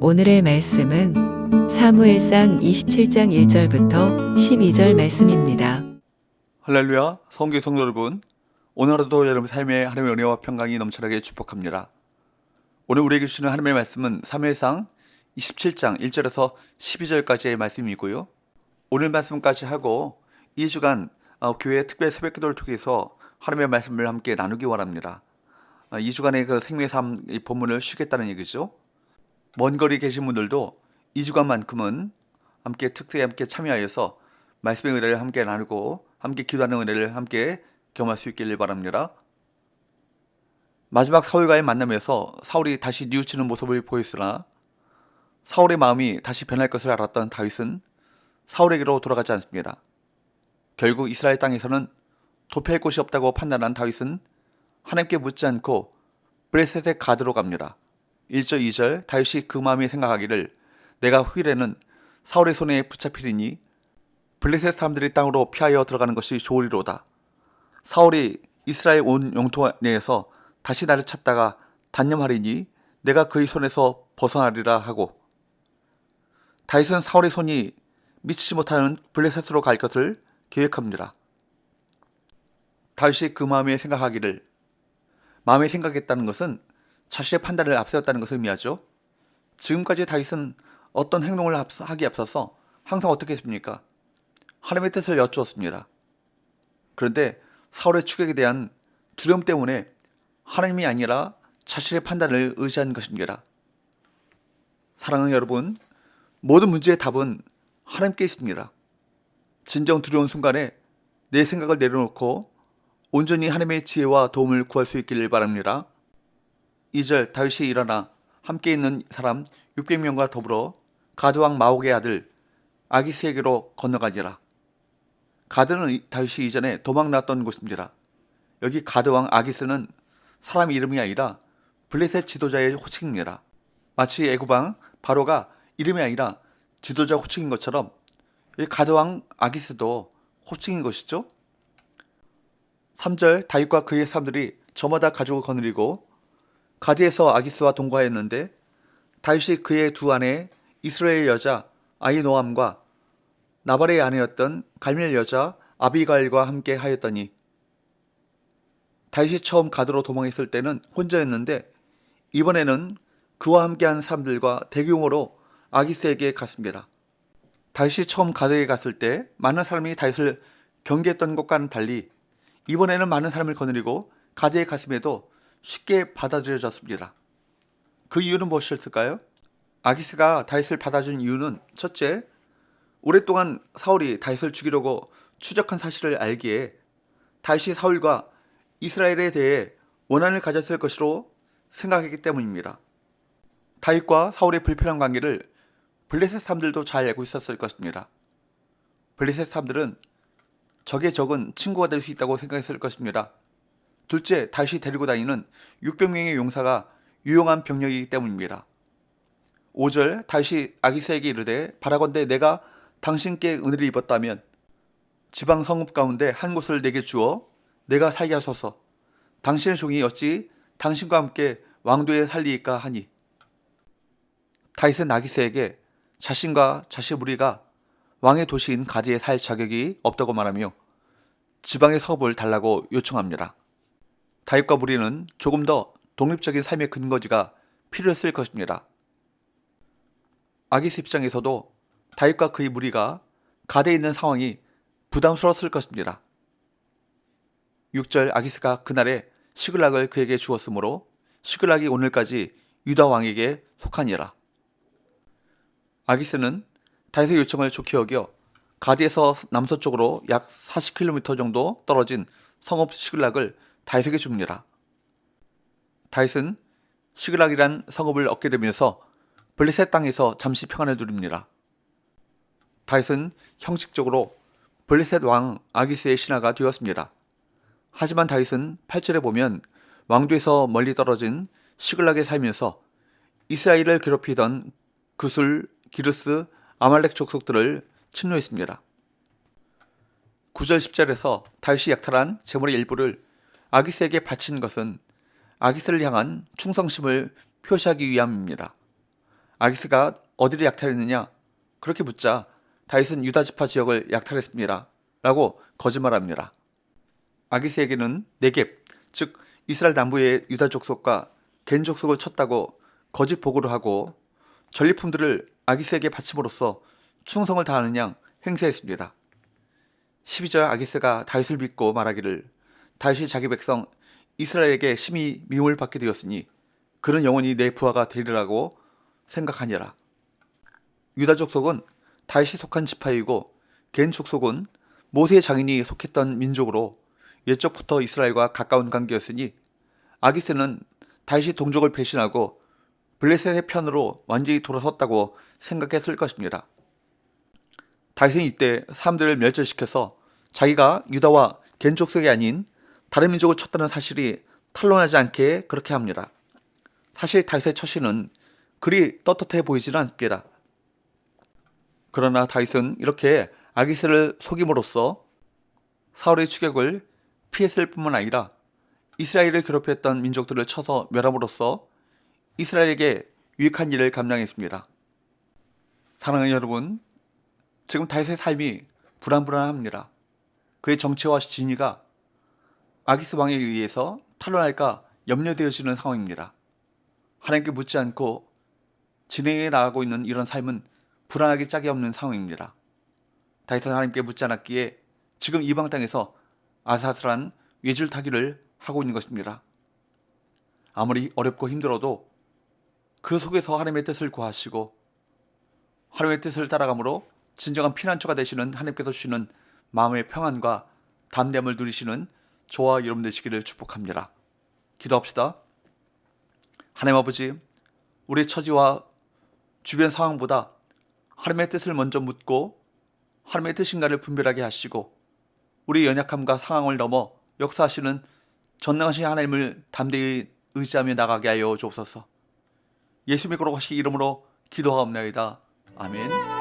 오늘의 말씀은 사무엘상 27장 1절부터 12절 말씀입니다. 할렐루야 성교 성도 여러분. 오늘 하루도 여러분 삶에 하나님의 은혜와 평강이 넘쳐나게 축복합니다. 오늘 우리에게 주시는 하나님의 말씀은 3회상 27장 1절에서 12절까지의 말씀이고요. 오늘 말씀까지 하고 2주간 어, 교회 특별 새벽 기도를 통해서 하나님의 말씀을 함께 나누기 원합니다 2주간의 그 생명의 삶 이 본문을 쉬겠다는 얘기죠 먼 거리 계신 분들도 2주간만큼은 함께 특세에 함께 참여하여서 말씀의 은혜를 함께 나누고 함께 기도하는 은혜를 함께 경험할 수 있기를 바랍니다. 마지막 사울과의 만남에서 사울이 다시 뉘우치는 모습을 보였으나 사울의 마음이 다시 변할 것을 알았던 다윗은 사울에게로 돌아가지 않습니다. 결국 이스라엘 땅에서는 도피할 곳이 없다고 판단한 다윗은 하나님께 묻지 않고 브레셋의 가드로 갑니다. 1절 2절 다윗이 그 마음에 생각하기를 내가 후일에는 사울의 손에 붙잡히리니 블레셋 사람들이 땅으로 피하여 들어가는 것이 좋으리로다. 사울이 이스라엘 온 영토 내에서 다시 나를 찾다가 단념하리니 내가 그의 손에서 벗어나리라 하고 다윗은 사울의 손이 미치지 못하는 블레셋으로 갈 것을 계획합니다. 다윗이 그 마음에 생각하기를 마음에 생각했다는 것은 자신의 판단을 앞세웠다는 것을 의미하죠. 지금까지 다윗은 어떤 행동을 하기 앞서서 항상 어떻게 했습니까? 하나님의 뜻을 여쭈었습니다. 그런데 사울의 추격에 대한 두려움 때문에 하나님이 아니라 자신의 판단을 의지한 것입니다. 사랑하는 여러분, 모든 문제의 답은 하나님께 있습니다. 진정 두려운 순간에 내 생각을 내려놓고 온전히 하나님의 지혜와 도움을 구할 수 있기를 바랍니다. 2절 다윗이 일어나 함께 있는 사람 600명과 더불어 가드왕 마옥의 아들 아기스에게로 건너가니라. 가드는 이- 다윗이 이전에 도망났던 곳입니다. 여기 가드왕 아기스는 사람 이름이 아니라 블레셋 지도자의 호칭입니다. 마치 애구방 바로가 이름이 아니라 지도자 호칭인 것처럼 이 가드왕 아기스도 호칭인 것이죠. 3절 다윗과 그의 사람들이 저마다 가죽을 거느리고 가디에서 아기스와 동거하였는데 다윗이 그의 두 아내 이스라엘 여자 아이노암과 나발의 아내였던 갈멜 여자 아비가일과 함께 하였더니 다윗이 처음 가드로 도망했을 때는 혼자였는데 이번에는 그와 함께한 사람들과 대규모로 아기스에게 갔습니다. 다윗이 처음 가드에 갔을 때 많은 사람이 다윗을 경계했던 것과는 달리 이번에는 많은 사람을 거느리고 가드에 갔음에도 쉽게 받아들여졌습니다. 그 이유는 무엇이었을까요? 아기스가 다윗을 받아준 이유는 첫째, 오랫동안 사울이 다윗을 죽이려고 추적한 사실을 알기에 다윗이 사울과 이스라엘에 대해 원한을 가졌을 것으로 생각했기 때문입니다. 다윗과 사울의 불편한 관계를 블레셋 사람들도 잘 알고 있었을 것입니다. 블레셋 사람들은 적의 적은 친구가 될 수 있다고 생각했을 것입니다. 둘째, 다윗이 데리고 다니는 600명의 용사가 유용한 병력이기 때문입니다. 5절 다윗이 아기스에게 이르되 바라건대 내가 당신께 은혜를 입었다면 지방 성읍 가운데 한 곳을 내게 주어 내가 살게 하소서 당신의 종이 어찌 당신과 함께 왕도에 살리이까 하니 다윗은 아기스에게 자신과 자신의 무리가 왕의 도시인 가디에 살 자격이 없다고 말하며 지방의 성읍을 달라고 요청합니다. 다윗과 무리는 조금 더 독립적인 삶의 근거지가 필요했을 것입니다. 아기스 입장에서도 다윗과 그의 무리가 가대에 있는 상황이 부담스러웠을 것입니다. 6절 아기스가 그날에 시글락을 그에게 주었으므로 시글락이 오늘까지 유다 왕에게 속하니라. 아기스는 다윗의 요청을 좋게 여겨 가디에서 남서쪽으로 약 40km 정도 떨어진 성읍 시글락을 다윗에게 줍니다. 다윗은 시글락이란 성읍을 얻게 되면서 블레셋 땅에서 잠시 평안을 누립니다. 다윗은 형식적으로 블레셋 왕 아기스의 신하가 되었습니다. 하지만 다윗은 8절에 보면 왕도에서 멀리 떨어진 시글락에 살면서 이스라엘을 괴롭히던 그술, 기르스, 아말렉 족속들을 침노했습니다. 9절 10절에서 다윗이 약탈한 재물의 일부를 아기스에게 바친 것은 아기스를 향한 충성심을 표시하기 위함입니다. 아기스가 어디를 약탈했느냐? 그렇게 묻자 다윗은 유다 지파 지역을 약탈했습니다. 라고 거짓말합니다. 아기스에게는 네겝, 즉 이스라엘 남부의 유다 족속과 겐 족속을 쳤다고 거짓 보고를 하고 전리품들을 아기스에게 바침으로써 충성을 다하는 양 행세했습니다. 12절 아기스가 다윗을 믿고 말하기를 다윗이 자기 백성 이스라엘에게 심히 미움을 받게 되었으니 그는 영원히 내 부하가 되리라고 생각하니라. 유다 족속은 다윗이 속한 지파이고 겐 족속은 모세의 장인이 속했던 민족으로 옛적부터 이스라엘과 가까운 관계였으니 아기스는 다윗이 동족을 배신하고 블레셋의 편으로 완전히 돌아섰다고 생각했을 것입니다. 다윗은 이때 사람들을 멸절시켜서 자기가 유다와 겐 족속이 아닌 다른 민족을 쳤다는 사실이 탄로나지 않게 그렇게 합니다. 사실 다윗의 처신은 그리 떳떳해 보이지는 않습니다. 그러나 다윗은 이렇게 아기스를 속임으로써 사울의 추격을 피했을 뿐만 아니라 이스라엘을 괴롭혔던 민족들을 쳐서 멸함으로써 이스라엘에게 유익한 일을 감당했습니다. 사랑하는 여러분, 지금 다윗의 삶이 불안불안합니다. 그의 정체와 진위가 아기스 왕에 의해서 탄로날까 염려되어지는 상황입니다. 하나님께 묻지 않고 진행해 나가고 있는 이런 삶은 불안하기 짝이 없는 상황입니다. 다윗은 하나님께 묻지 않았기에 지금 이방 땅에서 아사슬한 외줄 타기를 하고 있는 것입니다. 아무리 어렵고 힘들어도 그 속에서 하나님의 뜻을 구하시고 하나님의 뜻을 따라감으로 진정한 피난처가 되시는 하나님께서 주시는 마음의 평안과 담대함을 누리시는 저와 여러분 되시기를 축복합니다. 기도합시다. 하나님 아버지, 우리 처지와 주변 상황보다 하나님의 뜻을 먼저 묻고 하나님의 뜻인가를 분별하게 하시고 우리 연약함과 상황을 넘어 역사하시는 전능하신 하나님을 담대히 의지하며 나가게 하여 주옵소서. 예수 믿고 하시 이름으로 기도하옵나이다. 아멘.